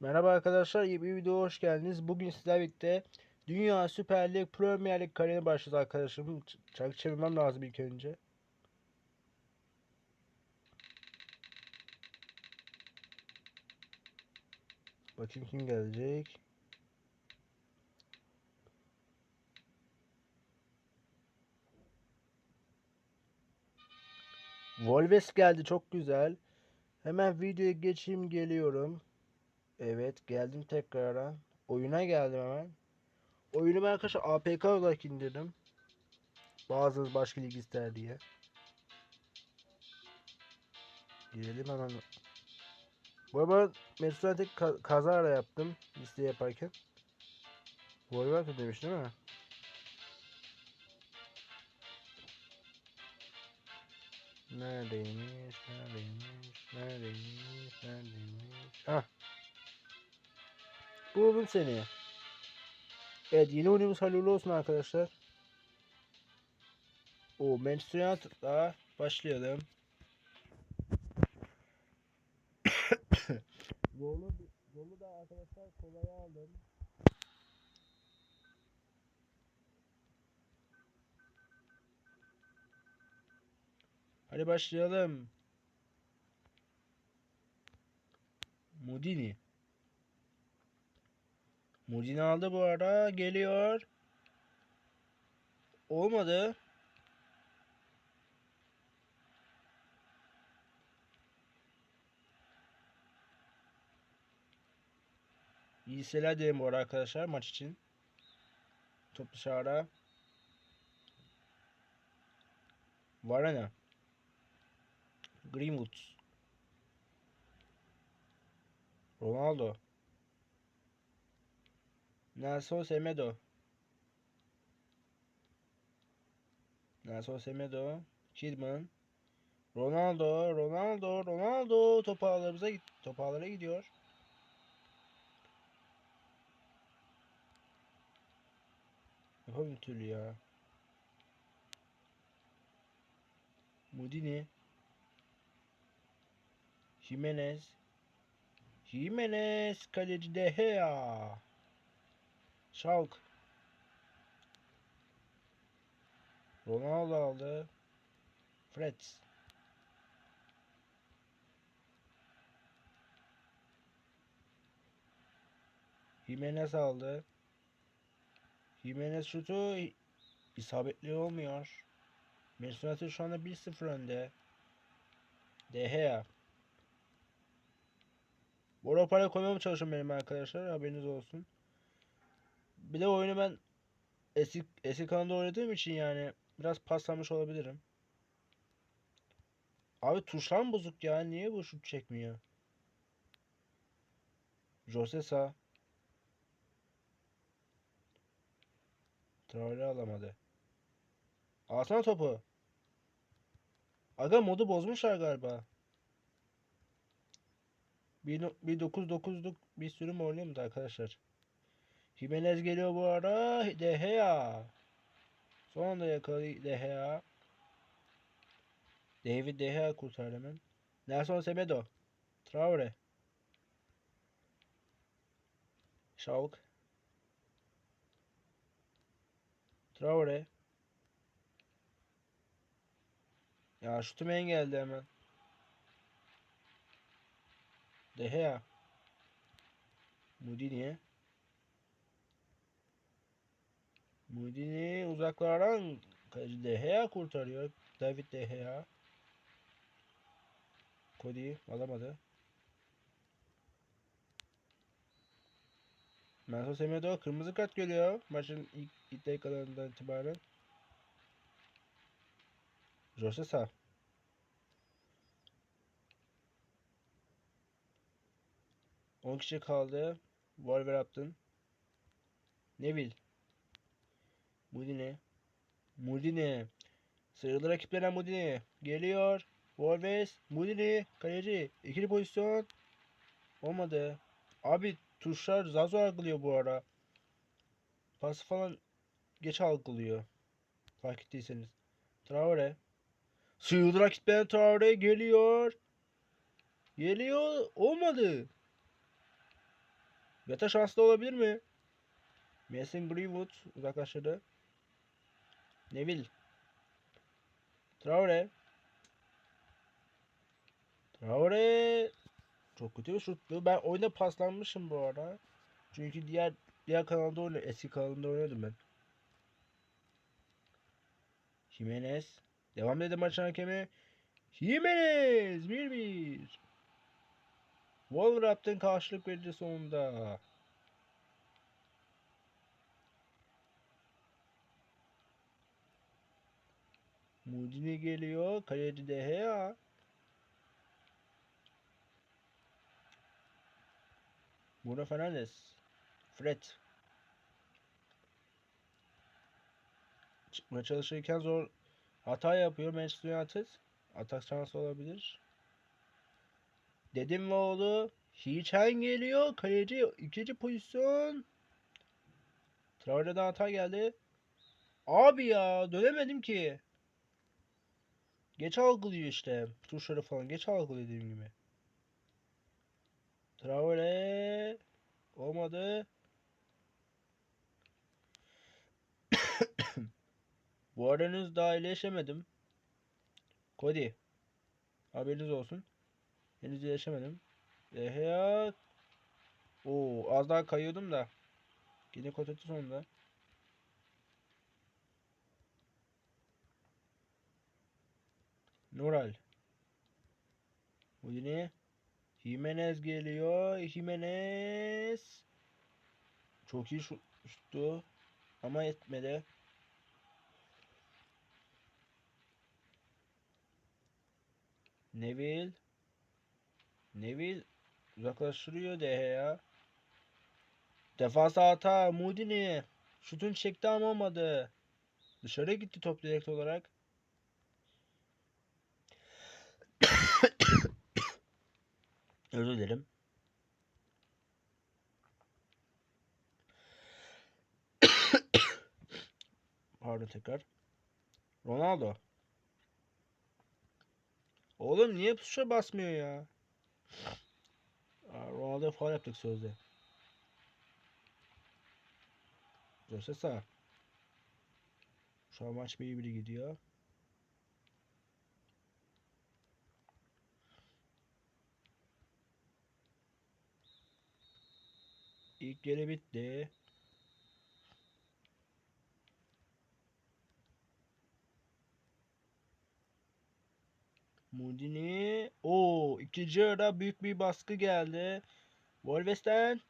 Merhaba arkadaşlar, iyi bir videoya hoş geldiniz. Bugün sizlerle birlikte Dünya Süper Lig Premier Lig kariyerine başladı arkadaşım. Ç- Çarkı çevirmem lazım ilk önce. Bakayım kim gelecek. Wolves geldi çok güzel. Hemen videoya geçeyim geliyorum. Evet geldim tekrardan. Oyuna geldim hemen. Oyunu ben arkadaşlar APK olarak indirdim. Bazınız başka lig ister diye. Girelim hemen. Bu arada United ka- kazara yaptım liste yaparken. Wolverhampton demiş değil mi? Neredeymiş? Neredeymiş? Neredeymiş? Neredeymiş? Hah. Buldum seni. Evet yeni oyunumuz hayırlı olsun arkadaşlar. O Manchester United'la başlayalım. Golü, golü da arkadaşlar kolaya aldım. Hadi başlayalım. Mudini. Mudini aldı bu ara. Geliyor. Olmadı. İyi seyirler dilerim bu arada arkadaşlar maç için. Top dışarıda. Varane. Greenwood. Ronaldo. Nelson Semedo. Nelson Semedo. Kidman. Ronaldo, Ronaldo, Ronaldo top ağlarımıza top ağlara gidiyor. Yapamıyor türlü ya. Mudini. Jimenez. Jimenez kaleci De Gea. Şalk. Ronaldo aldı. Fred. Jimenez aldı. Jimenez şutu isabetli olmuyor. Manchester şu anda 1-0 önde. De Gea. Bu arada parayı koymaya çalışıyorum benim arkadaşlar. Haberiniz olsun. Bir de oyunu ben eski, eski kanalda oynadığım için yani biraz paslamış olabilirim. Abi tuşlar mı bozuk ya? Niye bu şut çekmiyor? Jose sağ. Traore alamadı. Alsana topu. Aga modu bozmuşlar galiba. Bir, no- bir 9-9'luk bir sürüm oynuyor mu arkadaşlar? Jimenez geliyor bu ara. De Gea. Son anda yakaladı De. David De Gea kurtardı hemen. Nelson Semedo. Traore. Şavuk. Traore. Ya şutum engeldi hemen. De Gea. Mudini. Mudini uzaklardan De Gea kurtarıyor. David De Gea. Cody alamadı. Nelson Semedo kırmızı kart geliyor maçın ilk, ilk dakikalarından itibaren. Jose Sa. On kişi kaldı. Wolverhampton. Neville. Mudine. Mudine. Sıyrıldı rakiplere Mudine. Geliyor. Wolves. Mudine. Kaleci. İkili pozisyon. Olmadı. Abi tuşlar Zazo algılıyor bu ara. Pası falan geç algılıyor. Fark ettiyseniz. Traore. Sıyrıldı rakipten Traore geliyor. Geliyor. Olmadı. Yata şanslı olabilir mi? Mason Greenwood uzaklaştırdı. Neville. Traore. Traore. Çok kötü bir şuttu. Ben oyunda paslanmışım bu arada. Çünkü diğer diğer kanalda oynuyor. Eski kanalında oynuyordum ben. Jimenez. Devam dedi maçın hakemi. Jimenez 1-1. Wolverhampton karşılık verdi sonunda. Mudini geliyor. Kaleci de Gea. Bruno Fernandes. Fred. Çıkmaya çalışırken zor hata yapıyor Manchester United. Atak şansı olabilir. Dedim ve oğlu. Hiçen geliyor. Kaleci ikinci pozisyon. Traore'den hata geldi. Abi ya dönemedim ki. Geç algılıyor işte. Tuşları falan geç algılıyor dediğim gibi. Traore olmadı. Bu arada henüz daha iyileşemedim. Cody. Haberiniz olsun. Henüz iyileşemedim. Ehe. Oo, az daha kayıyordum da. Yine kotetti sonunda. Nural. Bu yine Jimenez geliyor. Jimenez. Çok iyi şut- şuttu. Ama etmedi. Neville. Neville uzaklaştırıyor Dehe ya. Defansa hata. Mudini. Şutun çekti ama olmadı. Dışarı gitti top direkt olarak. Özür dilerim. Pardon tekrar. Ronaldo. Oğlum niye tuşa basmıyor ya? Ronaldo'ya faul yaptık sözde. Jose sağ. Şu an maç bir biri gidiyor. İlk yarı bitti. Mudini. Oo, ikinci yarıda büyük bir baskı geldi. Wolves'ten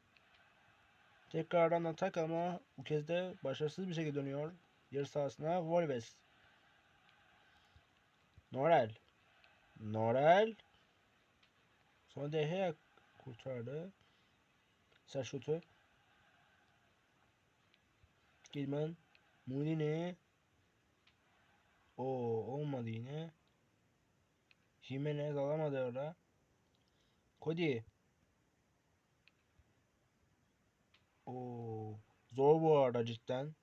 tekrardan atak ama bu kez de başarısız bir şekilde dönüyor. Yarı sahasına Wolves. Norel. Norel. Sonra De Gea kurtardı. Sert şutu. Gilman. Mudini. O olmadı yine. Jimenez alamadı orada. Cody. Oo, zor bu arada cidden.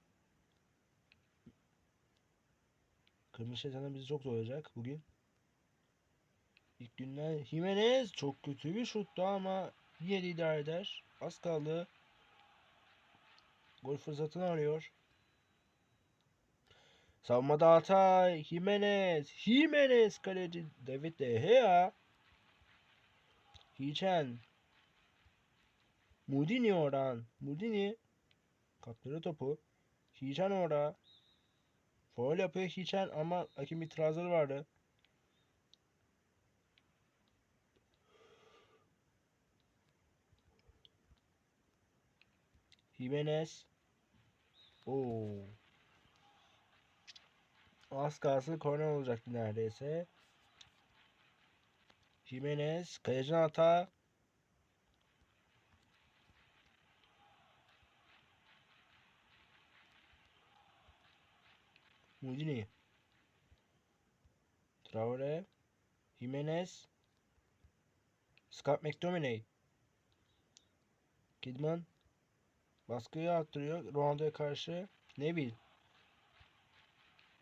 Kırmızı şeytanlar bizi çok zorlayacak bugün. İlk günler Jimenez çok kötü bir şuttu ama yine idare eder. Az kaldı. Gol fırsatını arıyor. Savunmada hata. Jimenez. Jimenez kaleci. David De Gea. Hiçen. Mudini oradan. Mudini. Kaptırdı topu. Hiçen orada. Foul yapıyor Hiçen ama hakem itirazları vardı. Jimenez. Oo. Az kalsın korner olacaktı neredeyse. Jimenez. Kalecinin hata. Mudini. Traore. Jimenez. Scott McTominay. Kidman. Baskıyı arttırıyor. Ronaldo'ya karşı Neville.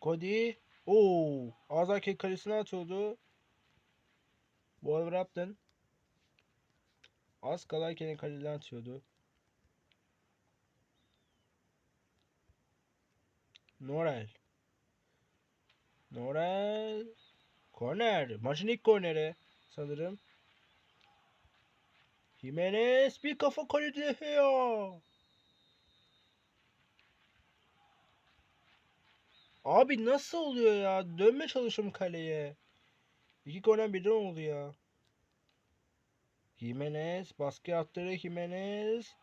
Cody. Oo, Azaki kalesine atıyordu. Wolverhampton. Az kadar kendi kaleden atıyordu. Norel. Norel. Korner. Maçın ilk korneri sanırım. Jimenez bir kafa kalede ya. Abi nasıl oluyor ya? Dönme çalışıyorum kaleye. İki korner birden oldu ya. Jimenez baskı attırdı Jimenez.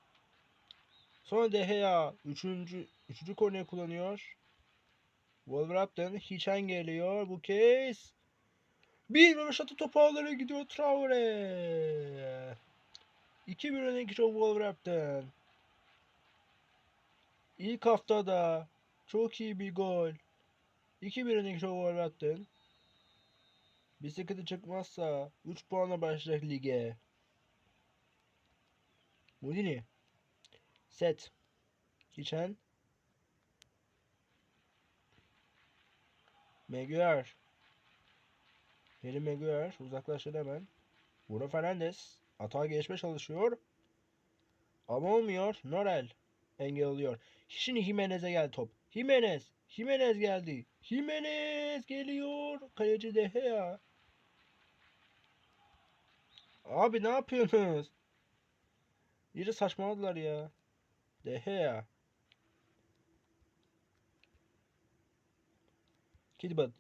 Sonra De Gea üçüncü, üçüncü korneri kullanıyor. Wolverhampton Hichen geliyor bu kez. Bir röveşata topu ağlara gidiyor Traore. 2-1 öne geçiyor Wolverhampton. İlk haftada çok iyi bir gol. 2-1 öne geçiyor Wolverhampton. Bir sıkıntı çıkmazsa 3 puanla başlayacak lige. Mudini. Set. Hichen. Maguire. Harry Maguire uzaklaştı hemen. Bruno Fernandes atağa geçme çalışıyor. Ama olmuyor. Norel engelliyor. Şimdi Jimenez'e geldi top. Jimenez. Jimenez geldi. Jimenez geliyor. Kaleci De Gea. Abi ne yapıyorsunuz? İyice saçmaladılar ya. De Gea. Kidbad.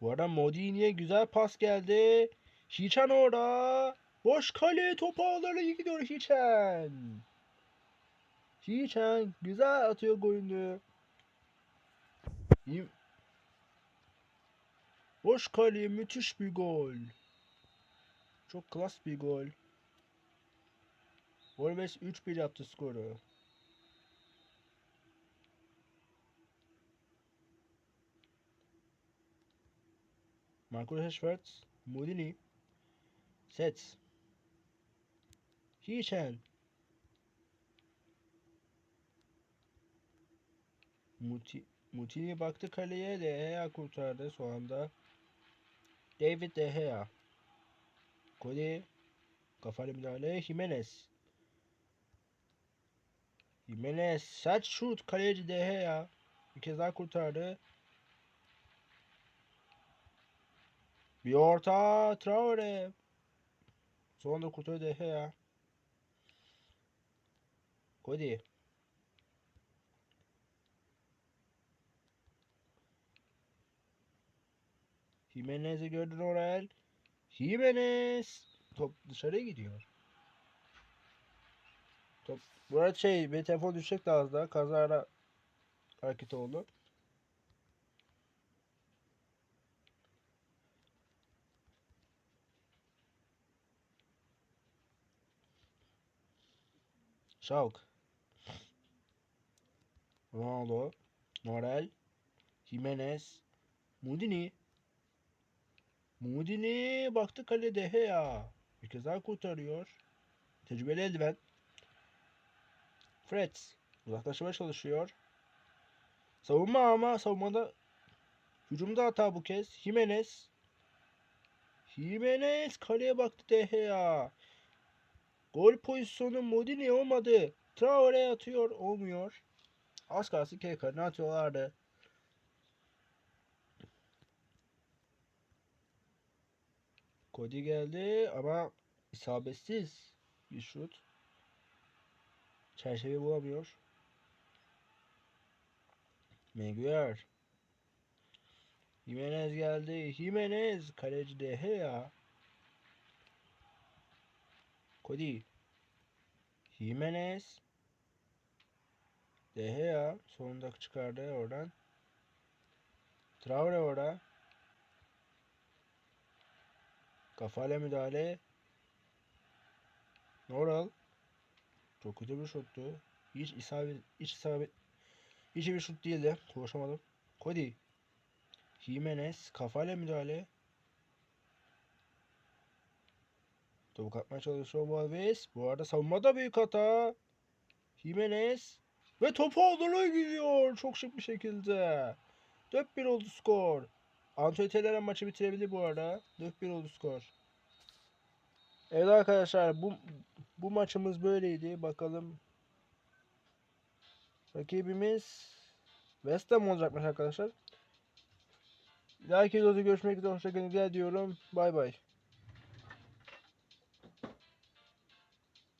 Bu arada Modini'ye güzel pas geldi. Hichen orada. Boş kale topu ağlarla gidiyor Hichen. Hichen güzel atıyor golünü. Boş kale müthiş bir gol. Çok klas bir gol. Wolves 3-1 yaptı skoru. Marcus Rashford, Mudini, Sets, Hichen, Muti, Mutini baktı kaleye De Gea kurtardı şu anda. David De Gea. Cody kafalı müdahale Jimenez. Jimenez sert şut kaleci De Gea. Bir kez daha kurtardı. Bir orta Traore. Sonunda kurtardı De Gea. Cody. Jimenez'i gördün Orel. Jimenez. Top dışarıya gidiyor. Top. Bu arada şey bir telefon düşecek de az daha. Kazara hareket oldu. Şalk. Ronaldo. Morel. Jimenez. Mudini. Mudini baktı kale De Gea. Bir kez daha kurtarıyor. Tecrübeli eldiven. Fred uzaklaşmaya çalışıyor. Savunma ama savunmada hücumda hata bu kez. Jimenez. Jimenez kaleye baktı De Gea. Gol pozisyonu Modini olmadı. Traore atıyor. Olmuyor. Az kalsın Kekar'ını atıyorlardı. Cody geldi ama isabetsiz bir şut. Çerçeve bulamıyor. Maguire. Jimenez geldi. Jimenez kaleci De Gea. Cody. Jimenez. De Gea sonunda çıkardı oradan. Traore orada. Kafayla müdahale. Noral. Çok kötü bir şuttu. Hiç isabet, hiç isabet, hiç bir şut değildi. Koşamadım. Cody. Jimenez. Kafayla müdahale. Topu kapmaya çalışıyor Wolves. Bu arada savunmada büyük hata. Jimenez. Ve topu Anadolu'ya gidiyor çok şık bir şekilde. 4-1 oldu skor. Antonio maçı bitirebilir bu arada. 4-1 oldu skor. Evet arkadaşlar bu bu maçımız böyleydi. Bakalım rakibimiz West Ham olacakmış arkadaşlar. Bir dahaki videoda görüşmek üzere. Hoşçakalın diyorum. Bay bay.